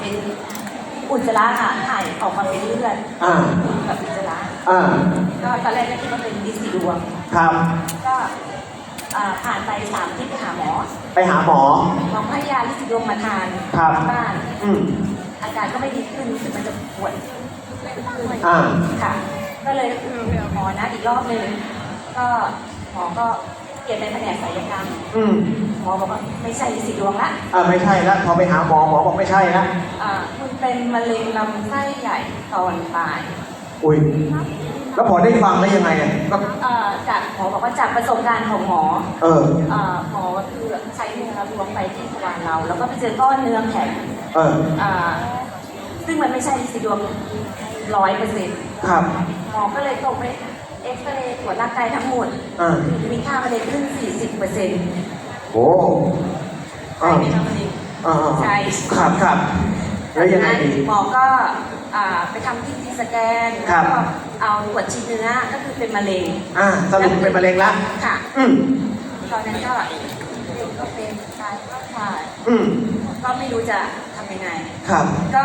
เป็นอุจจาระค่ะถ่ายออกมาเป็นเลือดอ่า กับอุจจาระอ่า ก็ตอนแรกก็คิดว่าเป็นดิสซีดวงครับ ก็อ่าผ่านไปสามอาที่ไปหาหมอไปหาหมอ หมอให้ยาลิซิดวงมาทานครับที่บ้านอืม อาการก็ไม่ดีขึ้นรู้สึกมันจะปวดขึ้นอ่า ค่ะ ก็เลยหมอนัดอีกรอบหนึ่งก็หมอก็ เปลี่ยนเป็นแผนกศัลยกรรมอืมหมอบอกว่าไม่ใช่ลิซิดวงละอ่าไม่ใช่ละพอไปหาหมอหมอบอกไม่ใช่ละอ่าคุณเป็นมะเร็งลำไส้ใหญ่ตอนปลายอุ้ยแล้วพอได้ฟังแล้วยังไงอะก็อ่าจากหมอบอกว่าจากประสบการณ์ของหมอเอออ่าหมอก็คือใช้เนื้อเราล้วงไปที่ทวารเรา แล้วก็ไปเจอก้อนเนื้อแข็งเอออ่าซึ่งมันไม่ใช่ลิซิดวงร้อยเปอร์เซ็นต์ครับหมอก็เลยส่งไป เอ็กซเรย์ตรวจร่างกายทั้งหมด อ่ามีค่ามะเร็งขึ้น 40เปอร์เซ็นต์โอ้ใช่อ่าไหมคะมะเร็ง อ่าใช่ ครับครับแล้วยังไงดีหมอก็อ่าไปทำที่ซีสแกนครัแล้วบก็เอาตรวจชิ้นเนื้อก็คือเป็นมะเร็งอ่าสรุปเป็นมะเร็งละ ค่ะ อืมตอนนั้นก็เป็นก็เป็นการเข้าถ่ายอืมก็ไม่รู้จะทำยังไง ครับ ก็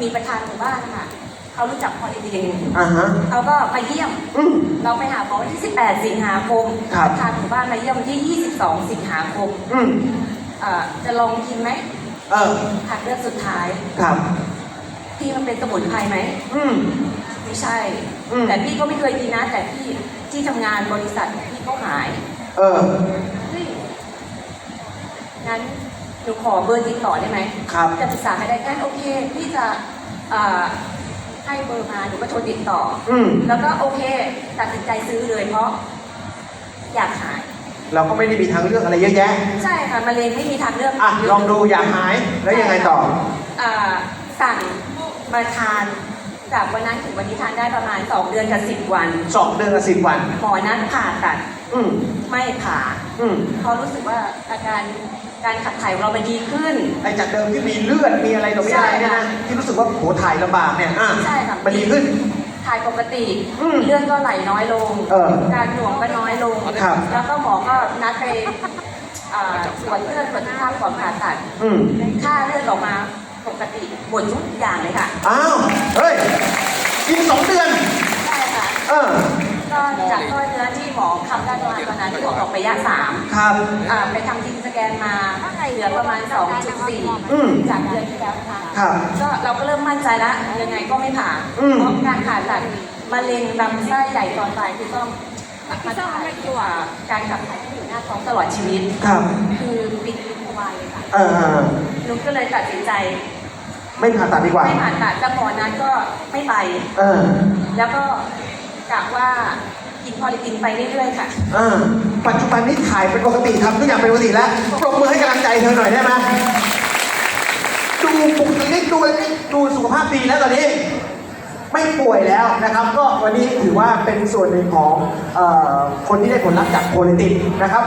มีประธานหมู่บ้านค่ะ เขารู้จักพอลิดินอ่าฮะ เขาก็มาเยี่ยม อืม เราไปหาหมอวันที่ 18 สิงหาคมครับประธานหมู่บ้านมาเยี่ยมวันที่ 22 สิงหาคมอืม เอ่อจะลองกินไหมเออ ทางเลือกสุดท้าย ครับที่มันเป็นสมุนไพรไหม อืม ไม่ใช่ อืม แต่พี่ก็ไม่เคยกินนะ แต่พี่ที่ทำงานบริษัทพี่ก็หาย เออ เฮ้ยงั้นหนูขอเบอร์ติดต่อได้ไหมครับ จะปรึกษาใครได้งั้นโอเค พี่จะเอ่อ ให้เบอร์มาหนูก็โทรติดต่อออืม แล้วก็โอเค ตัดสินใจซื้อเลยเพราะ อยากหาย เราก็ไม่ได้มีทางเลือกอะไรเยอะแยะ ใช่ค่ะมะเร็งไม่มีทางเลือกอะ ลองดูอยากหายแล้วยังไงต่อ อ่าสั่งมาทาน จากวันนั้นถึงวันนี้ทานได้ประมาณ 2 เดือนกับ 10 วัน สองเดือนกับสิบวัน หมอนัดผ่าตัดอืม ไม่ผ่าอืมเพราะรู้สึกว่าอาการ การขับถ่ายของเรามันดีขึ้น ไอ้จากเดิมที่มีเลือดมีอะไรต่อมีอะไรเนี่ยนะที่รู้สึกว่าโหถ่ายลำบากเนี่ยอะใช่ค่ะ มันดีขึ้น ถ่ายปกติอืมเลือดก็ไหลน้อยลง เออการหน่วงก็น้อยลง ครับ แล้วก็หมอก็นัดไปอ่าตรวจเลือดตรวจสุขภาพก่อนผ่าตัดอืมค่าเลือดออกมาปกติหมดทุกอย่างเลยค่ะ อ้าว เฮ้ย กินสองเดือน ใช่ค่ะ เออ ก็จากก้อนเนื้อที่หมอคำได้ประมาณตอนนั้นที่หมอบอกระยะสามครับ อ่าไปทำทีสแกนมาเหลือประมาณ2.4อืมจากเดือนที่แล้วนะคะครับก็เราก็เริ่มมั่นใจแล้วยังไงก็ไม่ผ่าอืม เพราะการผ่าตัดมะเร็งลำไส้ใหญ่ตอนปลายคือต้องมาถ่ายตัวการขับถ่ายที่อยู่หน้าท้องตลอดชีวิต ครับคือปิดทวารเลยค่ะเออเออนุกก็เลยตัดสินใจไม่ผ่าตัดดีกว่า ไม่ผ่าตัดแต่หมอนั้นก็ไม่ไป เออ แล้วก็กะว่ากิน พอลิตินไปเรื่อยๆค่ะ อ่าปัจจุบันนี้ถ่ายเป็นปกติทำทุกอย่างเป็นปกติแล้วปรบมือให้กำลังใจเธอหน่อยได้ไหมดูปกลิกดูดูสุขภาพดีแล้วตอนนี้ ไม่ป่วยแล้วนะครับ ก็วันนี้ถือว่าเป็นส่วนหนึ่งของเออคนที่ได้ผลลัพธ์จากโพลิตินนะครับ